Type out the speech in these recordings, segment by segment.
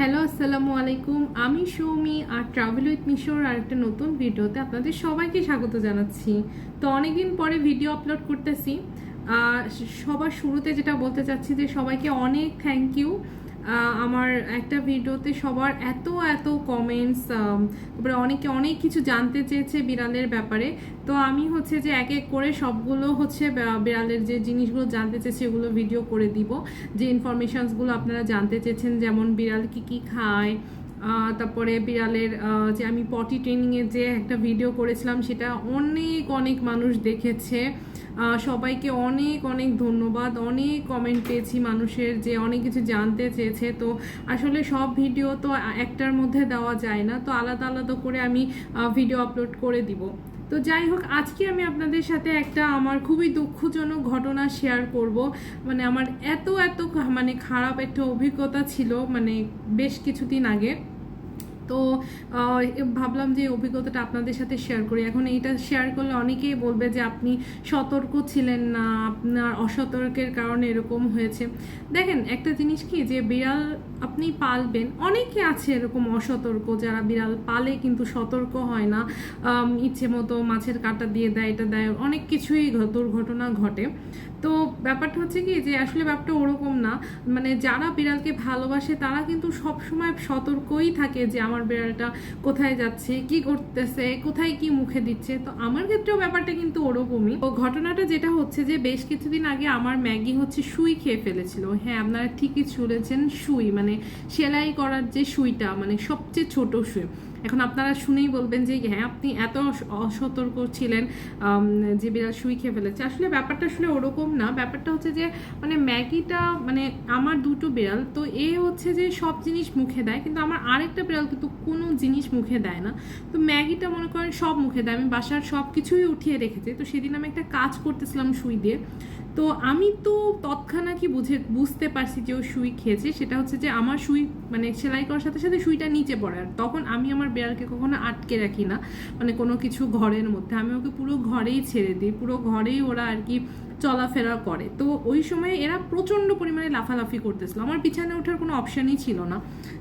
Hello আসসালামু আলাইকুম আমি সৌমি আর ট্রাভেল উইথ মিশোর আর একটা নতুন ভিডিওতে আপনাদের সবাইকে স্বাগত জানাচ্ছি। তো অনেকদিন পরে ভিডিও আপলোড করতেছি। সবার শুরুতে যেটা বলতে চাচ্ছি যে সবাইকে অনেক থ্যাংক ইউ আমার একটা ভিডিওতে সবার এত এত কমেন্টস তারপরে অনেকে অনেক কিছু জানতে চেয়েছে বিড়ালের ব্যাপারে। তো আমি হচ্ছে যে এক এক করে সবগুলো হচ্ছে বিড়ালের যে জিনিসগুলো জানতে চেয়েছে সেগুলো ভিডিও করে দিব। যে ইনফরমেশনসগুলো আপনারা জানতে চেয়েছেন, যেমন বিড়াল কি কি খায় তারপরে বিড়ালের যে আমি পটি ট্রেনিংয়ে যে একটা ভিডিও করেছিলাম, সেটা অনেক অনেক মানুষ দেখেছে। সবাইকে অনেক অনেক ধন্যবাদ। অনেক কমেন্ট পেয়েছি মানুষের যে অনেক কিছু জানতে চেয়েছে। তো আসলে সব ভিডিও তো একটার মধ্যে দেওয়া যায় না। তো আলাদা আলাদা করে আমি ভিডিও আপলোড করে দিব। তো যাই হোক, আজকে আমি আপনাদের সাথে একটা আমার খুবই দুঃখজনক ঘটনা শেয়ার করব। মানে আমার এত এত মানে খারাপ একটা অভিজ্ঞতা ছিল মানে বেশ কিছুদিন আগে। তো ভাবলাম যে অভিজ্ঞতাটা আপনাদের সাথে শেয়ার করি। এখন এইটা শেয়ার করলে অনেকেই বলবে যে আপনি সতর্ক ছিলেন না, আপনার অসতর্কের কারণে এরকম হয়েছে। দেখেন, একটা জিনিস কি যে বিড়াল আপনি পালবেন, অনেকে আছে এরকম অসতর্ক, যারা বিড়াল পালে কিন্তু সতর্ক হয় না ইচ্ছে মতো মাছের কাঁটা দিয়ে দেয়, এটা দেয়, অনেক কিছুই দুর্ঘটনা ঘটে। তো ব্যাপারটা হচ্ছে কি যে আসলে ব্যাপারটা ওরকম না। মানে যারা বিড়ালকে ভালোবাসে তারা কিন্তু সব সময় সতর্কই থাকে যে আমার বিড়ালটা কোথায় যাচ্ছে, কি করতেছে, কোথায় কি মুখে দিচ্ছে। তো আমার ক্ষেত্রেও ব্যাপারটা কিন্তু ওরকমই। তো ঘটনাটা যেটা হচ্ছে যে বেশ কিছুদিন আগে আমার ম্যাগি হচ্ছে সুই খেয়ে ফেলেছিল। হ্যাঁ আপনারা ঠিকই শুনেছেন সুই মানে সেলাই করার যে সুইটা মানে সবচেয়ে ছোট সুই। এখন আপনারা শুনেই বলবেন যে হ্যাঁ আপনি এত অসতর্ক ছিলেন যে বিড়াল শুই খেয়ে ফেলেছে। আসলে ব্যাপারটা আসলে ওরকম না। ব্যাপারটা হচ্ছে যে মানে ম্যাগিটা মানে আমার দুটো বিড়াল, তো এ হচ্ছে যে সব জিনিস মুখে দেয়, কিন্তু আমার আরেকটা বিড়াল কিন্তু কোনো জিনিস মুখে দেয় না। তো ম্যাগিটা মনে করেন সব মুখে দেয়। আমি বাসার সব কিছুই উঠিয়ে রেখেছি। তো সেদিন আমি একটা কাজ করতেছিলাম সুই দিয়ে। তো আমি তো তৎক্ষণাৎ কি বুঝে, বুঝতে পারছি যে ও সুই খেয়েছে। সেটা হচ্ছে যে আমার সুই মানে সেলাই করার সাথে সাথে সুইটা নিচে পড়ে। আর তখন আমি আমার বিড়ালকে কখনো আটকে রাখি না। মানে কোনো কিছু ঘরের মধ্যে। আমি ওকে পুরো ঘরেই ছেড়ে দিই। পুরো ঘরেই ওরা আর কি চলাফেরা করে। তো ওই সময় এরা প্রচণ্ড পরিমাণে লাফালাফি করতেছিল। আমার বিছানে ওঠার কোনো অপশানই ছিল না।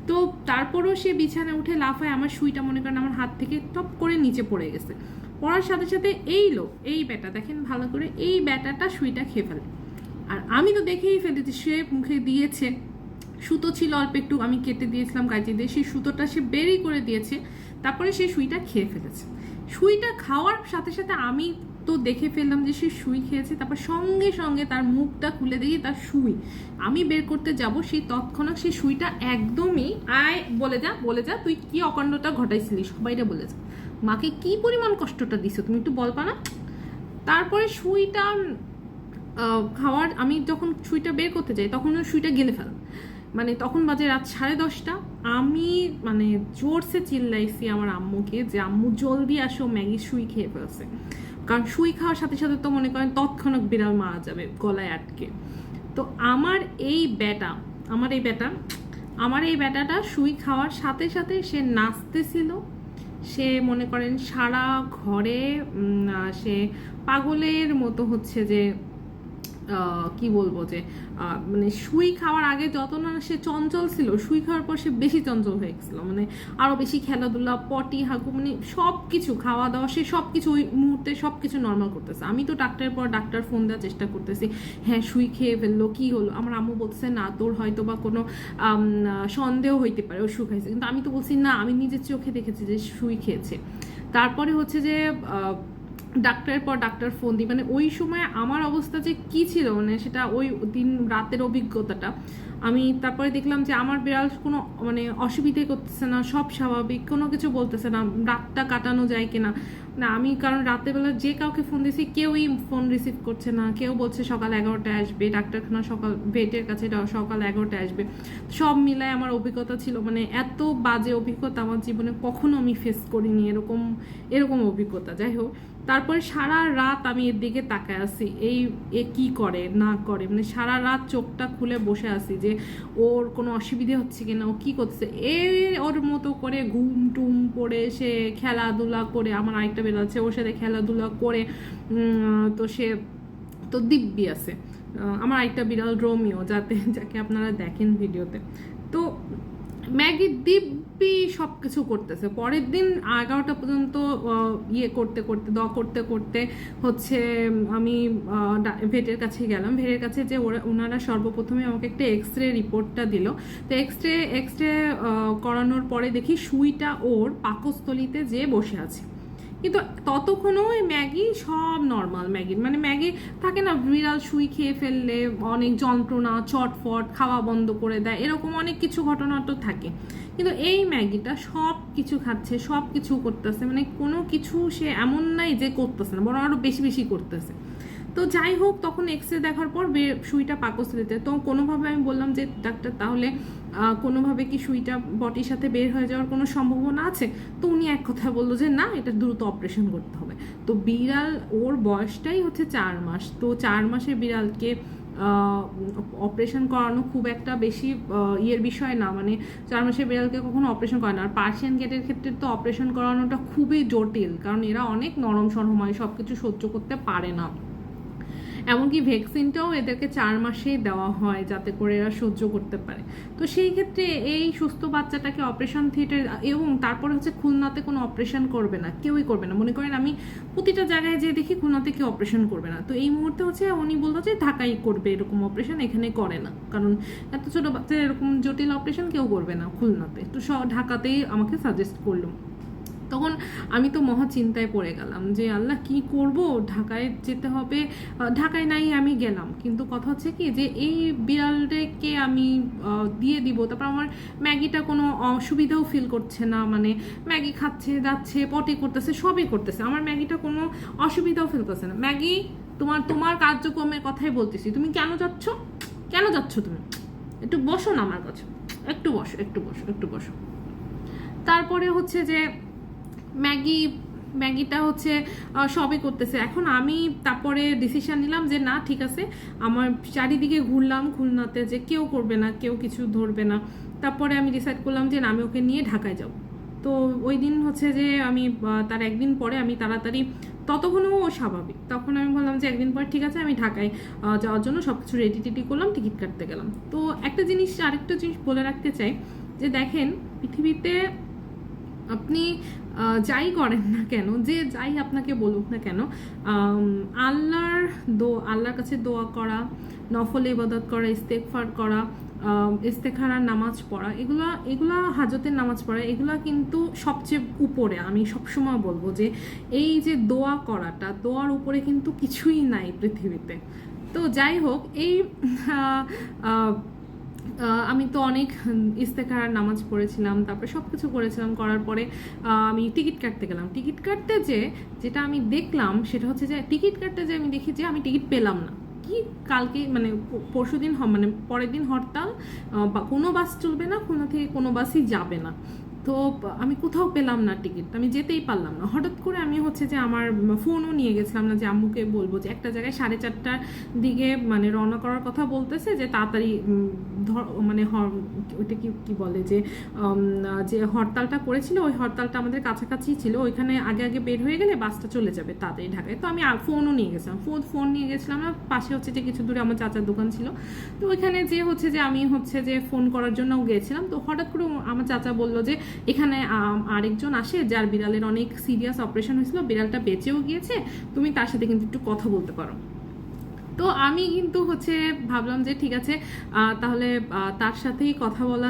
তো তারপরও সে বিছানে উঠে লাফায় আমার সুইটা মনে করেন আমার হাত থেকে টপ করে নিচে পড়ে গেছে। পড়ার সাথে সাথে এই লো এই ব্যাটা, দেখেন ভালো করে, এই ব্যাটাটা সুইটা খেয়ে ফেলে। আর আমি তো দেখেই ফেলেছি, সে মুখে দিয়েছে। সুতো ছিল অল্প একটু, আমি কেটে দিয়েছিলাম কাজে দিয়ে, সেই সুতোটা সে বেরই করে দিয়েছে, তারপরে সে সুইটা খেয়ে ফেলেছে। সুইটা খাওয়ার সাথে সাথে আমি তো দেখে ফেললাম যে সে সুই খেয়েছে, তারপর সঙ্গে সঙ্গে তার মুখটা খুলে দেখি তার সুই। আমি বের করতে যাব, সেই তৎক্ষণাৎ সেই সুইটা একদমই, আয়, বলে যা বলে যা, তুই কি অকাণ্ডটা ঘটাইছিলি সবাইটা বলে যা। মাকে কি পরিমাণ কষ্টটা দিছো? তুমি একটু বলবা না? তারপরে সুইটা খাওয়ার, আমি যখন সুইটা বের করতে যাই, তখন সুইটা গেলে ফেল। মানে তখন বাজে রাত সাড়ে দশটা। আমি মানে জোরসে চিল্লাইছি আমার আম্মুকে যে, আম্মু, জলদি আসো, ম্যাগি সুই খেয়ে ফেলছে। কারণ সুই খাওয়ার সাথে সাথে তো মনে করেন তৎক্ষণাৎ বিড়াল মারা যাবে, গলায় আটকে। তো আমার এই ব্যাটা, আমার এই ব্যাটা, আমার এই ব্যাটাটা সুই খাওয়ার সাথে সাথে সে নাচতেছিল সে মনে করেন সারা ঘরে সে পাগলের মতো হচ্ছে যে কি বলব যে মানে সুই খাওয়ার আগে যত না সে চঞ্চল ছিল, সুই খাওয়ার পর সে বেশি চঞ্চল হয়ে গেছিল। মানে আরও বেশি খেলাধুলা, পটি, হাগু মানে সব কিছু খাওয়া দাওয়া সে সব কিছু ওই মুহূর্তে সব কিছু নর্মাল করতেছে। আমি তো ডাক্তারের পর ডাক্তার ফোন দেওয়ার চেষ্টা করতেছি হ্যাঁ সুই খেয়ে ফেলল, কি হলো? আমার আম্মু বলছে না, তোর হয়তো বা কোনো সন্দেহ হইতে পারে, ও সুই খাইছে কিন্তু আমি তো বলছি, না, আমি নিজের চোখে দেখেছি যে সুই খেয়েছে। তারপরে হচ্ছে যে ডাক্তারের পর ডাক্তার ফোন দিই। মানে ওই সময় আমার অবস্থা যে কি ছিল মানে সেটা ওই দিন রাতের অভিজ্ঞতাটা। আমি তারপরে দেখলাম যে আমার বিড়াল কোনো মানে অসুবিধে করতেছে না, সব স্বাভাবিক, কোনো কিছু বলতেছে না, রাতটা কাটানো যায় কিনা। না, আমি কারণ রাতের বেলা যে কাউকে ফোন দিয়েছি, কেউই ফোন রিসিভ করছে না। কেউ বলছে সকাল এগারোটায় আসবে, ডাক্তারখানা সকাল, ভেটের কাছে সকাল এগারোটায় আসবে। সব মিলায় আমার অভিজ্ঞতা ছিল মানে এত বাজে অভিজ্ঞতা আমার জীবনে কখনো আমি ফেস করিনি, এরকম এরকম অভিজ্ঞতা। যাই হোক, তারপরে সারা রাত আমি এর দিকে তাকায় আছি, এই এ কি করে, না করে মানে সারা রাত চোখটা খুলে বসে আছি যে ওর কোনো অসুবিধে হচ্ছে কিনা, ও কি করছে এ ওর মতো করে ঘুম টুম পড়ে, সে খেলাধুলা করে, আমার আরেকটা বেরোচ্ছে ওর সাথে খেলাধুলা করে তো সে, তো দিব্যি আছে। আমার আরেকটা বিড়াল রোমিও, যাতে, যাকে আপনারা দেখেন ভিডিওতে। তো ম্যাগি দিব্যি সব কিছু করতেছে। পরের দিন এগারোটা পর্যন্ত ইয়ে করতে করতে দ করতে করতে হচ্ছে আমি ভেটের কাছে গেলাম। ভেটের কাছে যে ওরা ওনারা সর্বপ্রথমে আমাকে একটা এক্স রে রিপোর্টটা দিল। তো এক্স রে এক্স রে করানোর পরে দেখি সুইটা ওর পাকস্থলিতে যেয়ে বসে আছে। কিন্তু ততক্ষণও ওই ম্যাগি সব নর্মাল ম্যাগি। মানে ম্যাগি থাকে না, বিড়াল সুই খেয়ে ফেললে অনেক যন্ত্রণা চটফট খাওয়া বন্ধ করে দেয়, এরকম অনেক কিছু ঘটনা তো থাকে। কিন্তু এই ম্যাগিটা সব কিছু খাচ্ছে, সব কিছু করতেছে মানে কোনো কিছু সে এমন নাই যে করতেছে না, বরং আরও বেশি বেশি করতেছে। তো যাই হোক, তখন এক্স রে দেখার পর সুইটা পাকস্থলিতে। তো কোনোভাবে আমি বললাম যে, ডাক্তার, তাহলে কোনোভাবে কি সুইটা বটির সাথে বের হয়ে যাওয়ার কোনো সম্ভাবনা আছে? তো উনি এক কথা বলল যে, না, এটা দ্রুত অপারেশন করতে হবে। তো বিড়াল, ওর বয়সটাই হচ্ছে চার মাস। তো চার মাসের বিড়ালকে অপারেশন করানো খুব একটা বেশি ইয়ের বিষয় না। মানে চার মাসের বিড়ালকে কখনো অপারেশন করে না আর পার্সিয়ান গেটের ক্ষেত্রে তো অপারেশন করানোটা খুবই জটিল। কারণ এরা অনেক নরম সরম হয় সব কিছু সহ্য করতে পারে না। এমনকি ভ্যাকসিনটাও এদেরকে চার মাসেই দেওয়া হয় যাতে করে এরা সহ্য করতে পারে। তো সেই ক্ষেত্রে এই সুস্থ বাচ্চাটাকে অপারেশন থিয়েটার এবং তারপরে হচ্ছে খুলনাতে কোনো অপারেশন করবে না, কেউই করবে না। মনে করেন আমি প্রতিটা জায়গায় যে দেখি খুলনাতে কেউ অপারেশন করবে না। তো এই মুহূর্তে হচ্ছে উনি বলতো যে ঢাকাই করবে এরকম অপারেশন এখানে করে না। কারণ এত ছোটো বাচ্চা এরকম জটিল অপারেশন কেউ করবে না খুলনাতে। তো সব ঢাকাতেই আমাকে সাজেস্ট করল। তখন আমি তো মহা চিন্তায় পড়ে গেলাম যে, আল্লাহ, কি করব? ঢাকায় যেতে হবে। ঢাকায় নাই, আমি গেলাম। কিন্তু কথা হচ্ছে কি যে, এই বিড়ালটাকে আমি দিয়ে দিব। তারপর আমার ম্যাগিটা কোনো অসুবিধাও ফিল করছে না। মানে ম্যাগি খাচ্ছে, যাচ্ছে পটি করতেছে, সবই করতেছে। আমার ম্যাগিটা কোনো অসুবিধাও ফিল করছে না। ম্যাগি, তোমার তোমার কার্যক্রমের কথাই বলতেছি। তুমি কেন যাচ্ছ? কেন যাচ্ছ তুমি? একটু বসো না আমার কাছে। একটু বসো একটু বসো একটু বসো। তারপরে হচ্ছে যে ম্যাগি, ম্যাগিটা হচ্ছে সবই করতেছে। এখন আমি তারপরে ডিসিশন নিলাম যে, না, ঠিক আছে। আমার চারিদিকে ঘুরলাম, খুলনাতে যে কেউ করবে না, কেউ কিছু ধরবে না। তারপরে আমি ডিসাইড করলাম যে, না, আমি ওকে নিয়ে ঢাকায় যাব। তো ওই দিন হচ্ছে যে, আমি তার একদিন পরে আমি তাড়াতাড়ি, ততক্ষণও ও স্বাভাবিক। তখন আমি বললাম যে, একদিন পর ঠিক আছে, আমি ঢাকায় যাওয়ার জন্য সব কিছু রেডি টেডি করলাম টিকিট কাটতে গেলাম। তো একটা জিনিস, আরেকটা জিনিস বলে রাখতে চাই যে, দেখেন, পৃথিবীতে আপনি যাই করেন না কেন, যে যাই আপনাকে বলুক না কেন আল্লাহর দো, আল্লাহর কাছে দোয়া করা, নফল ইবাদত করা ইস্তেকফার করা ইস্তেখারার নামাজ পড়া, এগুলা এগুলা হাজতের নামাজ পড়া, এগুলা কিন্তু সবচেয়ে উপরে আমি সবসময় বলব যে এই যে দোয়া করাটা, দোয়ার উপরে কিন্তু কিছুই নাই পৃথিবীতে। তো যাই হোক, এই আমি তো অনেক ইস্তেকার নামাজ পড়েছিলাম, তারপরে সব কিছু করেছিলাম, করার পরে আমি টিকিট কাটতে গেলাম। টিকিট কাটতে যে, যেটা আমি দেখলাম, সেটা হচ্ছে যে, টিকিট কাটতে যে আমি দেখি যে, আমি টিকিট পেলাম না। কি কালকে মানে পরশু দিন মানে পরের দিন হরতাল কোনো বাস চলবে না, কোনো থেকে কোনো বাসই যাবে না। তো আমি কোথাও পেলাম না টিকিট, আমি যেতেই পারলাম না। হঠাৎ করে আমি হচ্ছে যে আমার ফোনও নিয়ে গেছিলাম না যে আম্মুকে বলব যে একটা জায়গায় সাড়ে চারটার দিকে মানে রওনা করার কথা বলতেছে যে তাড়াতাড়ি ধর মানে ওইটা কি কি বলে যে যে হরতালটা করেছিল, ওই হরতালটা আমাদের কাছাকাছি ছিল, ওইখানে আগে আগে বের হয়ে গেলে বাসটা চলে যাবে তাড়াতাড়ি ঢাকায়। তো আমি ফোনও নিয়ে গেছিলাম, ফোন ফোন নিয়ে গেছিলাম না, পাশে হচ্ছে যে কিছু দূরে আমার চাচার দোকান ছিল। তো ওইখানে যে হচ্ছে যে আমি হচ্ছে যে ফোন করার জন্য গেছিলাম। তো হঠাৎ করে আমার চাচা বলল যে এখানে আরেকজন আসে যার বিড়ালের অনেক সিরিয়াস অপারেশন হয়েছিল, বিড়ালটা বেঁচেও গিয়েছে। তুমি তার সাথে কিন্তু একটু কথা বলতে পারো। তো আমি কিন্তু হচ্ছে ভাবলাম যে ঠিক আছে তাহলে তার সাথেই কথা বলা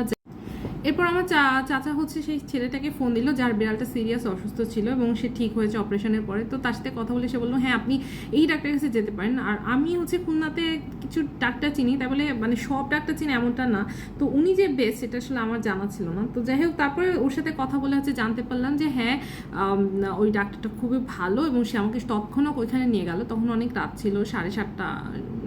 এরপর আমার চা, চাচা হচ্ছে সেই ছেলেটাকে ফোন দিল, যার বিড়ালটা সিরিয়াস অসুস্থ ছিল এবং সে ঠিক হয়েছে অপারেশনের পরে। তো তার সাথে কথা বলে সে বলল হ্যাঁ আপনি এই ডাক্তারের কাছে যেতে পারেন। আর আমি হচ্ছে খুলনাতে কিছু ডাক্তার চিনি, তাই বলে মানে সব ডাক্তার চিনি এমনটা না। তো উনি যে বেস্ট সেটা আসলে আমার জানা ছিল না। তো যাই হোক, তারপরে ওর সাথে কথা বলে হচ্ছে জানতে পারলাম যে হ্যাঁ ওই ডাক্তারটা খুবই ভালো এবং সে আমাকে তৎক্ষণাৎ ওইখানে নিয়ে গেল। তখন অনেক রাত ছিল, সাড়ে সাতটা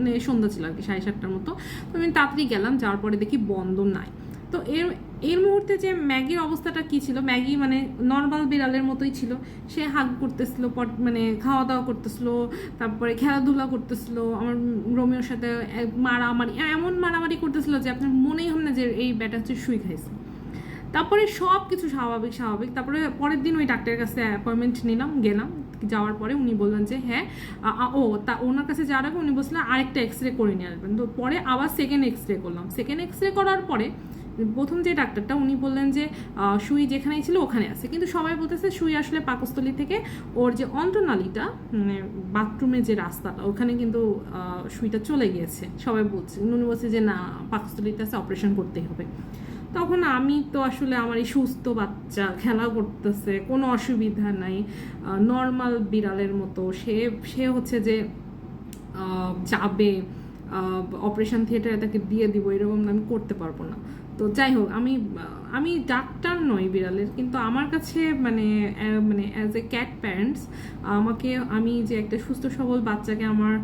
মানে সন্ধ্যা ছিল আর কি, সাড়ে সাতটার মতো। তো আমি তাড়াতাড়ি গেলাম, যাওয়ার পরে দেখি বন্ধ নাই। তো এর এর মুহূর্তে যে ম্যাগির অবস্থাটা কি ছিল? ম্যাগি মানে নর্মাল বিড়ালের মতোই ছিল। সে হাগ করতেছিল, পট মানে খাওয়া দাওয়া করতেছিল, তারপরে খেলাধুলা করতেছিল, আমার রোমিওর সাথে মারামারি এমন মারামারি করতেছিল যে আপনার মনেই হবে না যে এই ব্যাটা হচ্ছে শুই খাইছে। তারপরে সব কিছু স্বাভাবিক স্বাভাবিক। তারপরে পরের দিন ওই ডাক্তারের কাছে অ্যাপয়েন্টমেন্ট নিলাম, গেলাম। যাওয়ার পরে উনি বললেন যে হ্যাঁ ও, তা ওনার কাছে যাওয়ার আগে উনি বলছিলেন আরেকটা এক্স রে করে নিয়ে আসবেন। তো পরে আবার সেকেন্ড এক্স রে করলাম। সেকেন্ড এক্স রে করার পরে প্রথম যে ডাক্তারটা উনি বললেন যে সুই যেখানেই ছিল ওখানে আছে। কিন্তু সবাই বলতেছে সুই আসলে পাকস্থলী থেকে ওর যে অন্তনালীটা মানে বাথরুমের যে রাস্তাটা, ওখানে কিন্তু সুইটা চলে গিয়েছে। সবাই বলছে, উনি বলছে যে না, পাকস্থলীতে আছে, অপারেশন করতেই হবে। তখন আমি তো আসলে আমার এই সুস্থ বাচ্চা, খেলা করতেছে, কোনো অসুবিধা নাই। নর্মাল বিড়ালের মতো। সে সে হচ্ছে যে যাবে অপারেশন থিয়েটারে তাকে দিয়ে দিব, এরকম আমি করতে পারব না। তো যাই হোক, আমি আমি ডাক্তার নই বিড়ালের, কিন্তু আমার কাছে মানে মানে অ্যাজ এ ক্যাট প্যারেন্টস আমাকে, আমি যে একটা সুস্থ সবল বাচ্চাকে আমার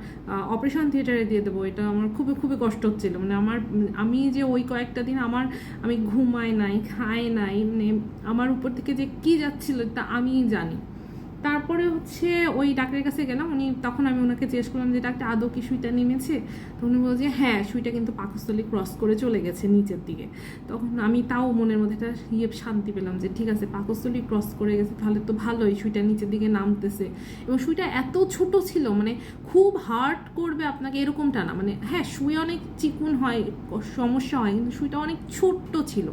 অপারেশন থিয়েটারে দিয়ে দেবো, এটা আমার খুবই খুবই কষ্ট হচ্ছিল। মানে আমার, আমি যে ওই কয়েকটা দিন আমার, আমি ঘুমাই নাই, খাই নাই মানে আমার উপর থেকে যে কি যাচ্ছিল তা আমিই জানি। তারপরে হচ্ছে ওই ডাক্তারের কাছে গেলাম, উনি তখন আমি ওনাকে জিজ্ঞেস করলাম যে, ডাক্তার, আদৌ কি সুইটা নেমেছে? তো উনি বলছে যে হ্যাঁ সুইটা কিন্তু পাকস্থলী ক্রস করে চলে গেছে নিচের দিকে। তখন আমি তাও মনের মধ্যে একটা ইয়ে শান্তি পেলাম যে, ঠিক আছে, পাকস্থলী ক্রস করে গেছে, তাহলে তো ভালোই, সুইটা নিচের দিকে নামতেছে। এবং সুইটা এত ছোট ছিল মানে খুব হার্ড করবে আপনাকে এরকমটা না মানে হ্যাঁ সুই অনেক চিকুন হয়, সমস্যা হয়, কিন্তু সুইটা অনেক ছোট্ট ছিল।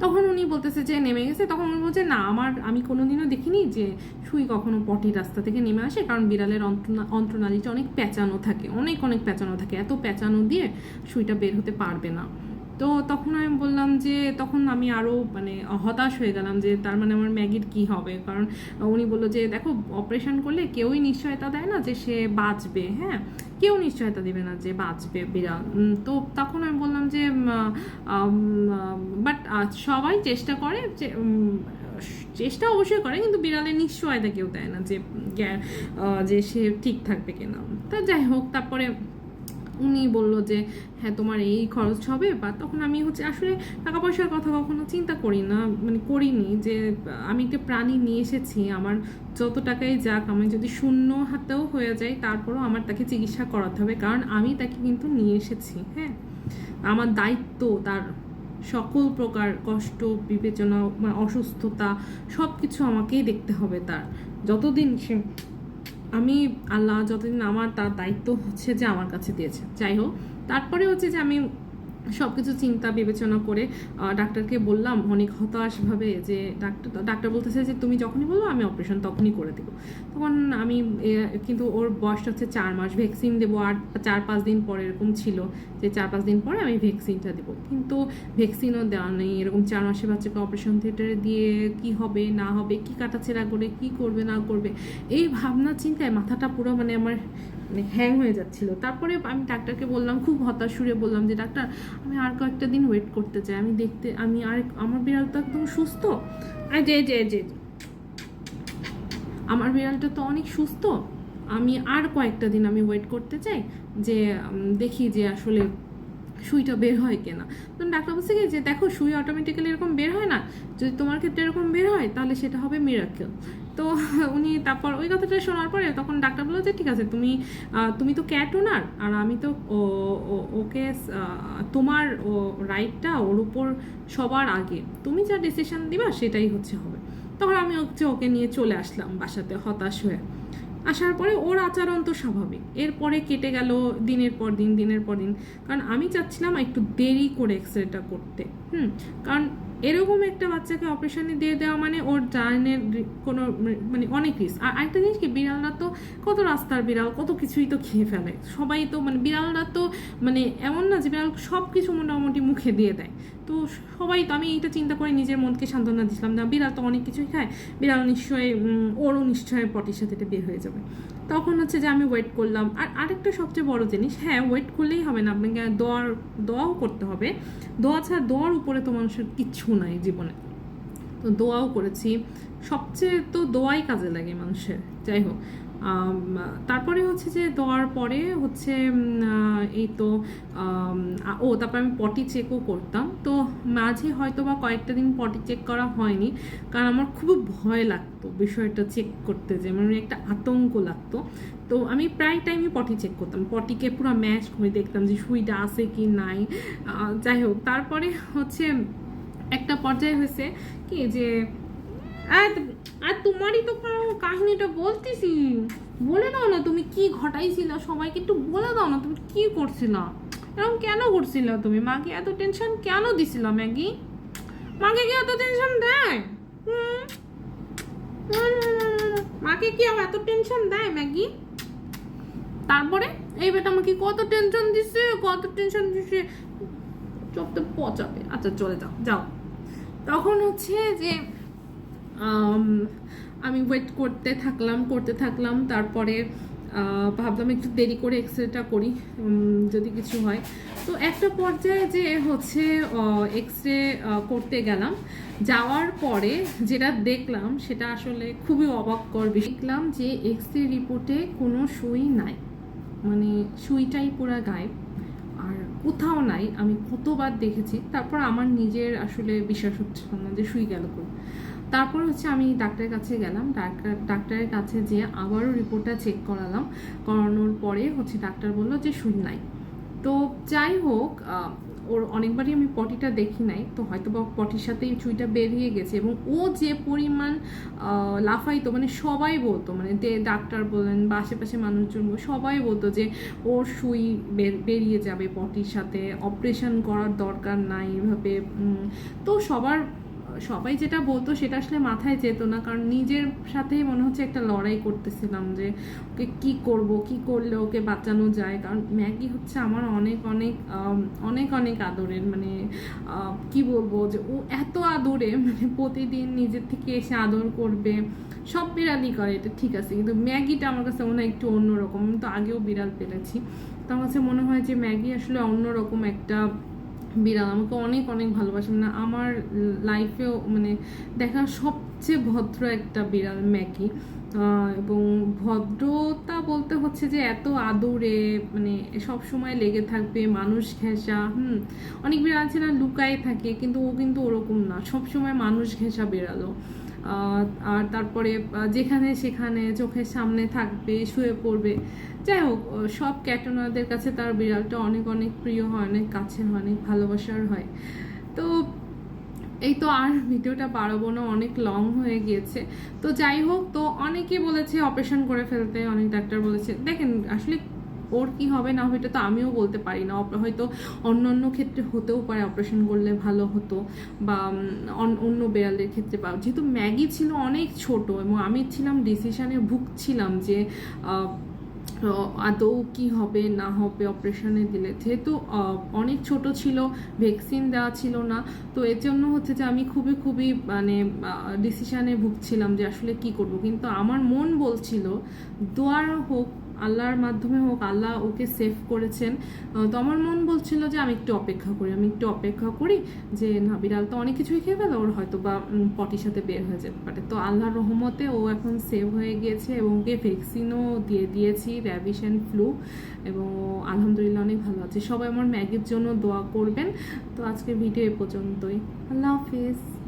তখন উনি বলতেছে যে নেমে গেছে। তখন উনি বলছে, না, আমার, আমি কোনোদিনও দেখিনি যে সুই কখনো পটির রাস্তা থেকে নেমে আসে। কারণ বিড়ালের অন্ত্রনা- অন্ত্রনালীটা অনেক প্যাঁচানো থাকে, অনেক অনেক প্যাঁচানো থাকে। এত প্যাঁচানো দিয়ে সুইটা বের হতে পারবে না। তো তখন আমি বললাম যে, তখন আমি আরও মানে হতাশ হয়ে গেলাম যে, তার মানে আমার ম্যাগির কি হবে? কারণ উনি বলল যে, দেখো, অপারেশন করলে কেউই নিশ্চয়তা দেয় না যে সে বাঁচবে। হ্যাঁ? কেউ নিশ্চয়তা দেবে না যে বাঁচবে বিড়াল। তো তখন আমি বললাম যে বাট সবাই চেষ্টা করে যে চেষ্টা অবশ্যই করে, কিন্তু বিড়ালের নিশ্চয়তা কেউ দেয় না যে যে সে ঠিক থাকবে কিনা। তা যাই হোক, তারপরে উনি বলল যে হ্যাঁ তোমার এই খরচ হবে। বা তখন আমি হচ্ছে আসলে টাকা পয়সার কথা কখনো চিন্তা করি না মানে করিনি যে, আমি একটা প্রাণী নিয়ে এসেছি, আমার যত টাকাই যাক, আমি যদি শূন্য হাতেও হয়ে যায় তারপরও আমার তাকে চিকিৎসা করাতে হবে, কারণ আমি তাকে কিন্তু নিয়ে এসেছি হ্যাঁ? আমার দায়িত্ব, তার সকল প্রকার কষ্ট, বিবেচনা মানে অসুস্থতা সব কিছু আমাকেই দেখতে হবে তার। যতদিন সে আমি আল্লাহ যতদিন আমার তার দায়িত্ব হচ্ছে যে আমার কাছে দিয়েছে। যাই হোক, তারপরে হচ্ছে যে আমি সব কিছু চিন্তা, বিবেচনা করে ডাক্তারকে বললাম, অনেক হতাশভাবে যে, ডাক্তার ডাক্তার বলতেছে যে, তুমি যখনই বলব আমি অপারেশন তখনই করে দেবো। তখন আমি কিন্তু ওর বয়সটা হচ্ছে চার মাস ভ্যাকসিন দেবো, আর চার পাঁচ দিন পরে এরকম ছিল যে, চার পাঁচ দিন পরে আমি ভ্যাকসিনটা দেবো। কিন্তু ভ্যাকসিনও দেওয়া নেই, এরকম চার মাসের বাচ্চাকে অপারেশন থিয়েটারে দিয়ে কি হবে, না হবে, কি কাটাছেড়া করে, কি করবে, না করবে, এই ভাবনা চিন্তায় মাথাটা পুরো মানে আমার মানে হ্যাং হয়ে যাচ্ছিল। তারপরে আমি ডাক্তারকে বললাম, খুব হতাশ সুরে বললাম যে, ডাক্তার, আমি আর কয়েকটা দিন ওয়েট করতে চাই। আমি দেখতে, আমি আর আমার বিড়াল তো একদম সুস্থ। যে যে যে। আমার বিড়ালটা তো অনেক সুস্থ। আমি আর কয়েকটা দিন আমি ওয়েট করতে চাই যে দেখি যে আসলে সুইটা বের হয় কিনা। তখন ডাক্তার বলছে কি, যে দেখো, সুই অটোমেটিক্যালি এরকম বের হয় না। যদি তোমার ক্ষেত্রে এরকম বের হয়, তাহলে সেটা হবে মিরাকেল তো উনি তারপর ওই কথাটা শোনার পরে তখন ডাক্তার বলল যে, ঠিক আছে, তুমি তুমি তো ক্যাট ওনার আর আমি তো ওকে তোমার রাইটটা ওর উপর সবার আগে। তুমি যা ডিসিশন দিবা সেটাই হচ্ছে হবে। তখন আমি হচ্ছে ওকে নিয়ে চলে আসলাম বাসাতে হতাশ হয়ে। আসার পরে ওর আচরণ তো স্বাভাবিক। এরপরে কেটে গেল দিনের পর দিন, দিনের পর দিন। কারণ আমি চাচ্ছিলাম একটু দেরি করে এক্সরেটা করতে। হুম, কারণ এরকম একটা বাচ্চাকে অপারেশনে দিয়ে দেওয়া মানে ওর জানের কোনো মানে অনেক রিস্ক আর আরেকটা জিনিস কি, বিড়ালরা তো কত রাস্তার বিড়াল, কত কিছুই তো খেয়ে ফেলে। সবাই তো মানে বিড়ালরা তো মানে এমন না যে বিড়াল সব কিছু মোটামুটি মুখে দিয়ে দেয়। তো সবাই তো, আমি এইটা চিন্তা করে নিজের মনকে সান্ত্বনা দিছিলাম না, বিড়াল তো অনেক কিছুই খায়। বিড়াল নিশ্চয়ই ওরও নিশ্চয়ই পটির সাথে এটা বের হয়ে যাবে। তখন হচ্ছে যে আমি ওয়েট করলাম। আর আরেকটা সবচেয়ে বড় জিনিস হ্যাঁ ওয়েট করলেই হবে না। আপনাকে দোয়ার দোয়াও করতে হবে। দোয়া ছাড়া দোয়ার উপরে তো মানুষের কিচ্ছু নাই জীবনে। তো দোয়াও করেছি। সবচেয়ে তো দোয়াই কাজে লাগে মানুষের। যাই হোক। তারপরে হচ্ছে যে দেওয়ার পরে হচ্ছে এই তো ও, তারপর আমি পটি চেকও করতাম। তো মাঝে হয়তো বা কয়েকটা দিন পটি চেক করা হয়নি, কারণ আমার খুব ভয় লাগতো বিষয়টা চেক করতে যে মানে একটা আতঙ্ক লাগতো। তো আমি প্রায় টাইমই পটি চেক করতাম। পটিকে পুরো ম্যাচ করে দেখতাম যে, সুইটা আছে কি নাই। যাই হোক, তারপরে হচ্ছে একটা পর্যায়ে হয়েছে কি যে আর আর তোমারই তো কাহিনীটা বলতেছি। বলে দাও না তুমি কি ঘটাইছিল, সবাইকে একটু বলে দাও না তুমি কি করছিলা। এরকম কেন করছিল তুমি? মাকে এত টেনশন কেন দিছিল, ম্যাগি? মাকে কি এত টেনশন দেয়? মাকে কি এত টেনশন দেয়, ম্যাগি? তারপরে এই বেটা আমাকে কত টেনশন দিছে, কত টেনশন দিছে। চোখ তো পচাবে। আচ্ছা চলে যাও যাও। তখন হচ্ছে যে আম, ওয়েট করতে থাকলাম করতে থাকলাম তারপরে ভাবলাম একটু দেরি করে এক্স রেটা করি যদি কিছু হয়। তো একটা পর্যায়ে যে হচ্ছে এক্স রে করতে গেলাম যাওয়ার পরে যেটা দেখলাম সেটা আসলে খুবই অবাককর বিষয়। দেখলাম যে এক্স রে রিপোর্টে কোনো সুই নাই। মানে সুইটাই পুরা গায়েব। আর কোথাও নাই আমি কতবার দেখেছি। তারপর আমার নিজের আসলে বিশ্বাস হচ্ছে না যে শুই গেল কোন তারপর হচ্ছে আমি ডাক্তারের কাছে গেলাম, ডাক্তার, ডাক্তারের কাছে যে আবারও রিপোর্টটা চেক করালাম। করানোর পরে হচ্ছে ডাক্তার বলল যে সুই নাই। তো যাই হোক ওর অনেকবারই আমি পটিটা দেখি নাই, তো হয়তো বা পটির সাথেই চুইটা বেরিয়ে গেছে এবং ও যে পরিমাণ লাফাইতো মানে সবাই বলতো মানে ডাক্তার বলেন বা আশেপাশে মানুষজন সবাই বলতো যে ওর সুই বেরিয়ে যাবে পটির সাথে, অপারেশন করার দরকার নাই এভাবে তো সবার সবাই যেটা বলতো সেটা আসলে মাথায় যেত না। কারণ নিজের সাথেই মনে হচ্ছে একটা লড়াই করতেছিলাম যে ওকে কি করব, কি করলে ওকে বাঁচানো যায়। কারণ ম্যাগি হচ্ছে আমার অনেক অনেক অনেক অনেক আদরের। মানে কি বলব যে ও এত আদরে মানে প্রতিদিন নিজের থেকে এসে আদর করবে, সব বিড়ালই করে, এটা ঠিক আছে। কিন্তু ম্যাগিটা আমার কাছে মনে হয় একটু অন্যরকম। আমি তো আগেও বিড়াল পেলেছি তো আমার কাছে মনে হয় যে ম্যাগি আসলে অন্যরকম একটা বিড়াল আমাকে অনেক অনেক ভালোবাসে। মানে আমার লাইফেও মানে দেখা সবচেয়ে ভদ্র একটা বিড়াল আহ, এবং ভদ্রতা বলতে হচ্ছে যে এত আদরে মানে সব সময় লেগে থাকবে মানুষ ঘেঁষা হুম। অনেক বিড়াল আছে না লুকায় থাকে কিন্তু ও কিন্তু ওরকম না। সব সময় মানুষ ঘেঁষা বেড়ালো আর তারপরে যেখানে সেখানে চোখের সামনে থাকবে শুয়ে পড়বে। যাই হোক সব ক্যাটনারদের কাছে তার বিড়ালটা অনেক অনেক প্রিয় হয়, অনেক কাছের হয়, অনেক ভালোবাসার হয়। তো এই তো আর ভিডিওটা বাড়াবো না অনেক লং হয়ে গিয়েছে। তো যাই হোক, তো অনেকে বলেছে অপারেশন করে ফেলতে, অনেক ডাক্তার বলেছে। দেখেন, আসলে ওর কি হবে না এটা তো আমিও বলতে পারি না। হয়তো অন্য অন্য ক্ষেত্রে হতেও পারে অপারেশন করলে ভালো হতো, বা অন্য বেড়ালের ক্ষেত্রে বা, যেহেতু ম্যাগি ছিল অনেক ছোট, এবং আমি ছিলাম ডিসিশনে ভুগছিলাম যে আদৌ কি হবে, না হবে অপারেশনে দিলে। যেহেতু অনেক ছোট ছিল, ভ্যাকসিন দেওয়া ছিল না, তো এর জন্য হচ্ছে যে আমি খুবই খুবই মানে ডিসিশানে ভুগছিলাম যে আসলে কি করব। কিন্তু আমার মন বলছিল দোয়ার হোক আল্লাহর মাধ্যমে হোক, আল্লাহ ওকে সেভ করেছেন। তো আমার মন বলছিল যে আমি একটু অপেক্ষা করি, আমি একটু অপেক্ষা করি যে, না, বিড়াল তো অনেক কিছুই খেয়ে ফেলে, ওর হয়তো বা পটির সাথে বের হয়ে যেতে পারে। তো আল্লাহর রহমতে ও এখন সেভ হয়ে গিয়েছে এবং ওকে ভ্যাকসিনও দিয়ে দিয়েছি র্যাবিস অ্যান্ড ফ্লু এবং আলহামদুলিল্লাহ অনেক ভালো আছে। সবাই আমার ম্যাগির জন্য দোয়া করবেন। তো আজকের ভিডিও এ পর্যন্তই। আল্লাহ হাফিজ।